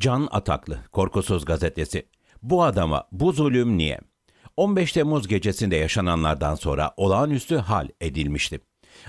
Can Ataklı, Korkusuz Gazetesi. Bu adama bu zulüm niye? 15 Temmuz gecesinde yaşananlardan sonra olağanüstü hal edilmişti.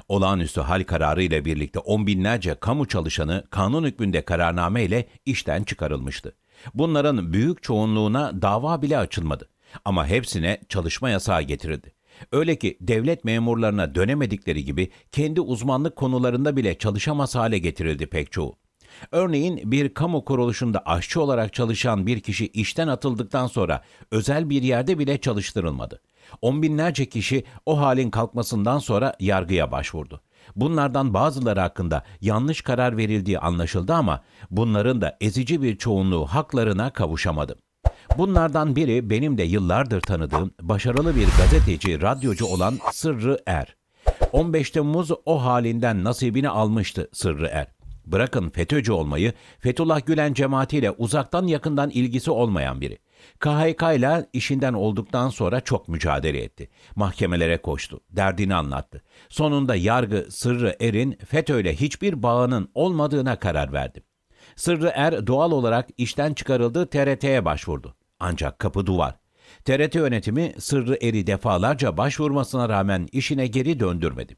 Olağanüstü hal kararı ile birlikte on binlerce kamu çalışanı kanun hükmünde kararname ile işten çıkarılmıştı. Bunların büyük çoğunluğuna dava bile açılmadı. Ama hepsine çalışma yasağı getirildi. Öyle ki devlet memurlarına dönemedikleri gibi kendi uzmanlık konularında bile çalışamaz hale getirildi pek çoğu. Örneğin bir kamu kuruluşunda aşçı olarak çalışan bir kişi işten atıldıktan sonra özel bir yerde bile çalıştırılmadı. On binlerce kişi o halin kalkmasından sonra yargıya başvurdu. Bunlardan bazıları hakkında yanlış karar verildiği anlaşıldı ama bunların da ezici bir çoğunluğu haklarına kavuşamadı. Bunlardan biri benim de yıllardır tanıdığım başarılı bir gazeteci, radyocu olan Sırrı Er. 15 Temmuz o halinden nasibini almıştı Sırrı Er. Bırakın FETÖ'cü olmayı, Fethullah Gülen cemaatiyle uzaktan yakından ilgisi olmayan biri. KHK ile işinden olduktan sonra çok mücadele etti. Mahkemelere koştu, derdini anlattı. Sonunda yargı Sırrı Er'in FETÖ ile hiçbir bağının olmadığına karar verdi. Sırrı Er doğal olarak işten çıkarıldığı TRT'ye başvurdu. Ancak kapı duvar. TRT yönetimi Sırrı Er'i defalarca başvurmasına rağmen işine geri döndürmedi.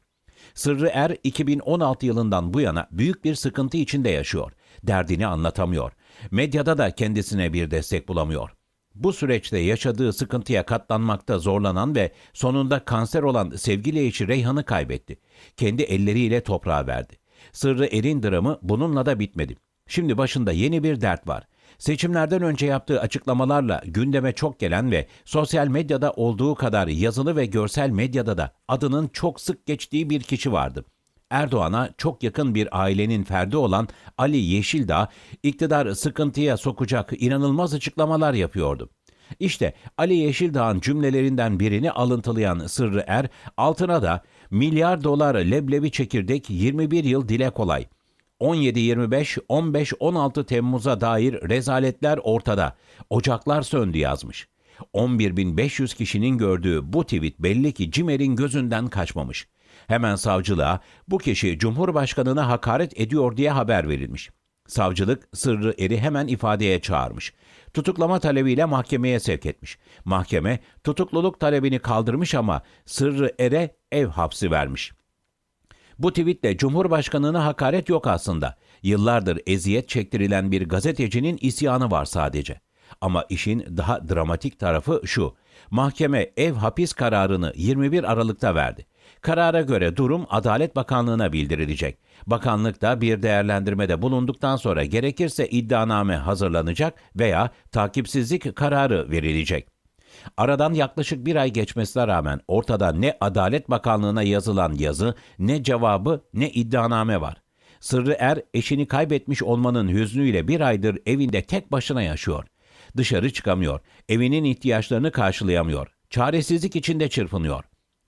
Sırrı Er 2016 yılından bu yana büyük bir sıkıntı içinde yaşıyor. Derdini anlatamıyor. Medyada da kendisine bir destek bulamıyor. Bu süreçte yaşadığı sıkıntıya katlanmakta zorlanan ve sonunda kanser olan sevgili eşi Reyhan'ı kaybetti. Kendi elleriyle toprağa verdi. Sırrı Er'in dramı bununla da bitmedi. Şimdi başında yeni bir dert var. Seçimlerden önce yaptığı açıklamalarla gündeme çok gelen ve sosyal medyada olduğu kadar yazılı ve görsel medyada da adının çok sık geçtiği bir kişi vardı. Erdoğan'a çok yakın bir ailenin ferdi olan Ali Yeşildağ, iktidar sıkıntıya sokacak inanılmaz açıklamalar yapıyordu. İşte Ali Yeşildağ'ın cümlelerinden birini alıntılayan Sırrı Er, altına da milyar dolar leblebi çekirdek 21 yıl dile kolay. 17-25, 15-16 Temmuz'a dair rezaletler ortada. Ocaklar söndü yazmış. 11.500 kişinin gördüğü bu tweet belli ki Cimer'in gözünden kaçmamış. Hemen savcılığa bu kişi Cumhurbaşkanına hakaret ediyor diye haber verilmiş. Savcılık Sırrı Er'i hemen ifadeye çağırmış. Tutuklama talebiyle mahkemeye sevk etmiş. Mahkeme tutukluluk talebini kaldırmış ama Sırrı Er'e ev hapsi vermiş.'' Bu tweetle Cumhurbaşkanına hakaret yok aslında. Yıllardır eziyet çektirilen bir gazetecinin isyanı var sadece. Ama işin daha dramatik tarafı şu. Mahkeme ev hapis kararını 21 Aralık'ta verdi. Karara göre durum Adalet Bakanlığı'na bildirilecek. Bakanlık da bir değerlendirmede bulunduktan sonra gerekirse iddianame hazırlanacak veya takipsizlik kararı verilecek. Aradan yaklaşık bir ay geçmesine rağmen ortada ne Adalet Bakanlığı'na yazılan yazı, ne cevabı, ne iddianame var. Sırrı Er eşini kaybetmiş olmanın hüznüyle bir aydır evinde tek başına yaşıyor. Dışarı çıkamıyor, evinin ihtiyaçlarını karşılayamıyor. Çaresizlik içinde çırpınıyor.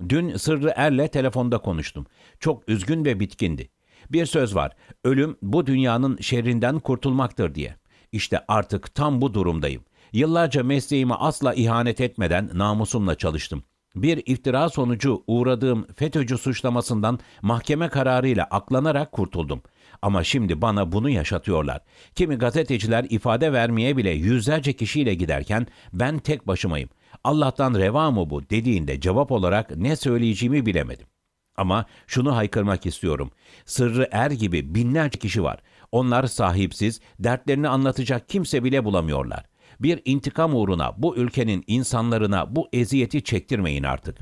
Dün Sırrı Er'le telefonda konuştum. Çok üzgün ve bitkindi. Bir söz var, ölüm bu dünyanın şerrinden kurtulmaktır diye. İşte artık tam bu durumdayım. Yıllarca mesleğime asla ihanet etmeden namusumla çalıştım. Bir iftira sonucu uğradığım FETÖ'cü suçlamasından mahkeme kararıyla aklanarak kurtuldum. Ama şimdi bana bunu yaşatıyorlar. Kimi gazeteciler ifade vermeye bile yüzlerce kişiyle giderken ben tek başımayım. Allah'tan reva mı bu dediğinde cevap olarak ne söyleyeceğimi bilemedim. Ama şunu haykırmak istiyorum. Sırrı Er gibi binlerce kişi var. Onlar sahipsiz, dertlerini anlatacak kimse bile bulamıyorlar bir intikam uğruna bu ülkenin insanlarına bu eziyeti çektirmeyin artık.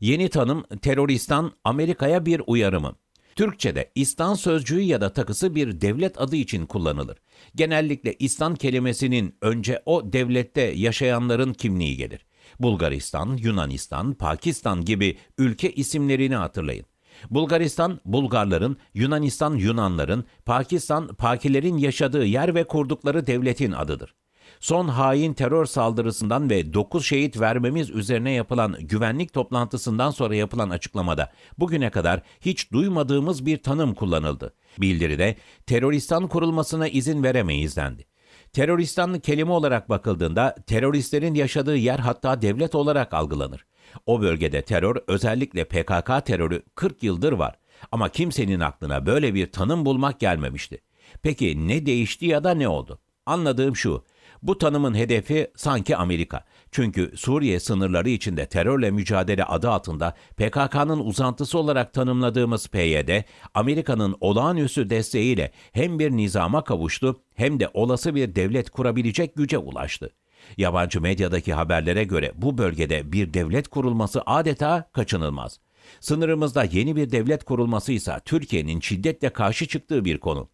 Yeni tanım teröristan Amerika'ya bir uyarı mı? Türkçe'de İstan sözcüğü ya da takısı bir devlet adı için kullanılır. Genellikle İstan kelimesinin önce o devlette yaşayanların kimliği gelir. Bulgaristan, Yunanistan, Pakistan gibi ülke isimlerini hatırlayın. Bulgaristan, Bulgarların, Yunanistan, Yunanların, Pakistan, Pakilerin yaşadığı yer ve kurdukları devletin adıdır son hain terör saldırısından ve 9 şehit vermemiz üzerine yapılan güvenlik toplantısından sonra yapılan açıklamada bugüne kadar hiç duymadığımız bir tanım kullanıldı. Bildiride teröristan kurulmasına izin veremeyiz dendi. Teröristan kelime olarak bakıldığında teröristlerin yaşadığı yer hatta devlet olarak algılanır. O bölgede terör özellikle PKK terörü 40 yıldır var ama kimsenin aklına böyle bir tanım bulmak gelmemişti. Peki ne değişti ya da ne oldu? Anladığım şu. Bu tanımın hedefi sanki Amerika. Çünkü Suriye sınırları içinde terörle mücadele adı altında PKK'nın uzantısı olarak tanımladığımız PYD, Amerika'nın olağanüstü desteğiyle hem bir nizama kavuştu hem de olası bir devlet kurabilecek güce ulaştı. Yabancı medyadaki haberlere göre bu bölgede bir devlet kurulması adeta kaçınılmaz. Sınırımızda yeni bir devlet kurulması ise Türkiye'nin şiddetle karşı çıktığı bir konu.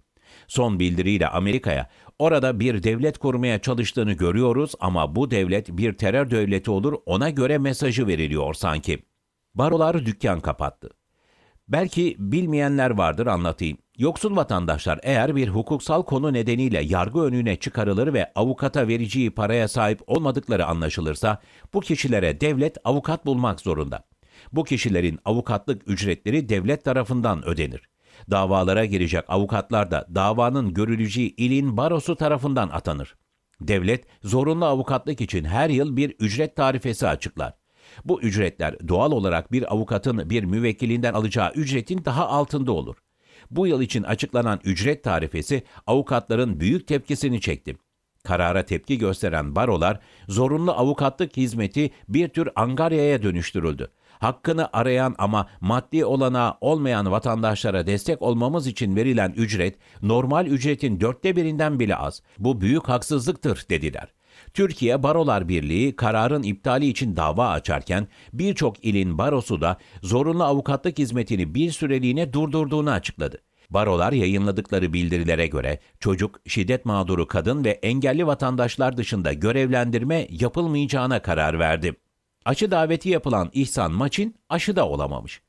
Son bildiriyle Amerika'ya orada bir devlet kurmaya çalıştığını görüyoruz ama bu devlet bir terör devleti olur ona göre mesajı veriliyor sanki. Barolar dükkan kapattı. Belki bilmeyenler vardır anlatayım. Yoksul vatandaşlar eğer bir hukuksal konu nedeniyle yargı önüne çıkarılır ve avukata vereceği paraya sahip olmadıkları anlaşılırsa bu kişilere devlet avukat bulmak zorunda. Bu kişilerin avukatlık ücretleri devlet tarafından ödenir. Davalara girecek avukatlar da davanın görüleceği ilin barosu tarafından atanır. Devlet zorunlu avukatlık için her yıl bir ücret tarifesi açıklar. Bu ücretler doğal olarak bir avukatın bir müvekkilinden alacağı ücretin daha altında olur. Bu yıl için açıklanan ücret tarifesi avukatların büyük tepkisini çekti. Karara tepki gösteren barolar zorunlu avukatlık hizmeti bir tür angaryaya dönüştürüldü. Hakkını arayan ama maddi olanağı olmayan vatandaşlara destek olmamız için verilen ücret normal ücretin dörtte birinden bile az. Bu büyük haksızlıktır dediler. Türkiye Barolar Birliği kararın iptali için dava açarken birçok ilin barosu da zorunlu avukatlık hizmetini bir süreliğine durdurduğunu açıkladı. Barolar yayınladıkları bildirilere göre çocuk, şiddet mağduru kadın ve engelli vatandaşlar dışında görevlendirme yapılmayacağına karar verdi. Aşı daveti yapılan İhsan Maçin aşı da olamamış.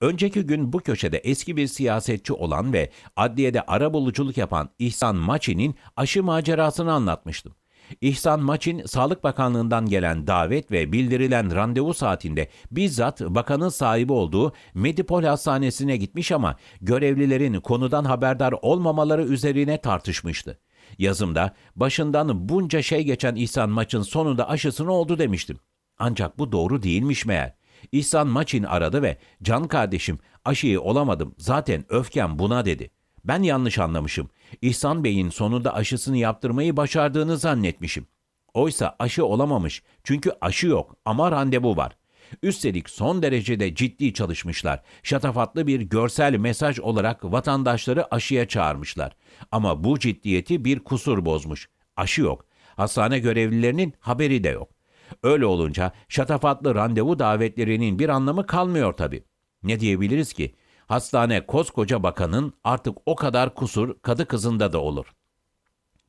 Önceki gün bu köşede eski bir siyasetçi olan ve adliyede arabuluculuk yapan İhsan Maçin'in aşı macerasını anlatmıştım. İhsan Maçin, Sağlık Bakanlığı'ndan gelen davet ve bildirilen randevu saatinde bizzat bakanın sahibi olduğu Medipol Hastanesi'ne gitmiş ama görevlilerin konudan haberdar olmamaları üzerine tartışmıştı. Yazımda başından bunca şey geçen İhsan Maç'ın sonunda aşısını oldu demiştim. Ancak bu doğru değilmiş meğer. İhsan Maçin aradı ve can kardeşim aşıyı olamadım zaten öfkem buna dedi. Ben yanlış anlamışım. İhsan Bey'in sonunda aşısını yaptırmayı başardığını zannetmişim. Oysa aşı olamamış çünkü aşı yok ama randevu var. Üstelik son derecede ciddi çalışmışlar. Şatafatlı bir görsel mesaj olarak vatandaşları aşıya çağırmışlar. Ama bu ciddiyeti bir kusur bozmuş. Aşı yok. Hastane görevlilerinin haberi de yok. Öyle olunca şatafatlı randevu davetlerinin bir anlamı kalmıyor tabii. Ne diyebiliriz ki? Hastane koskoca bakanın artık o kadar kusur kadı kızında da olur.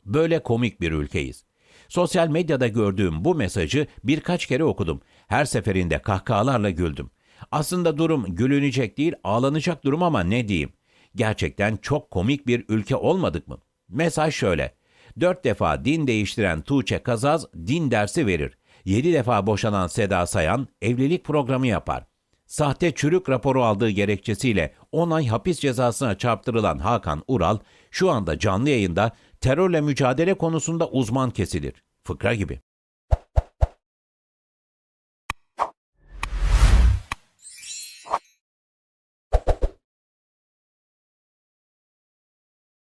Böyle komik bir ülkeyiz. Sosyal medyada gördüğüm bu mesajı birkaç kere okudum. Her seferinde kahkahalarla güldüm. Aslında durum gülünecek değil, ağlanacak durum ama ne diyeyim? Gerçekten çok komik bir ülke olmadık mı? Mesaj şöyle. Dört defa din değiştiren Tuğçe Kazaz din dersi verir. Yedi defa boşanan Seda Sayan evlilik programı yapar. Sahte çürük raporu aldığı gerekçesiyle 10 ay hapis cezasına çarptırılan Hakan Ural şu anda canlı yayında terörle mücadele konusunda uzman kesilir. Fıkra gibi.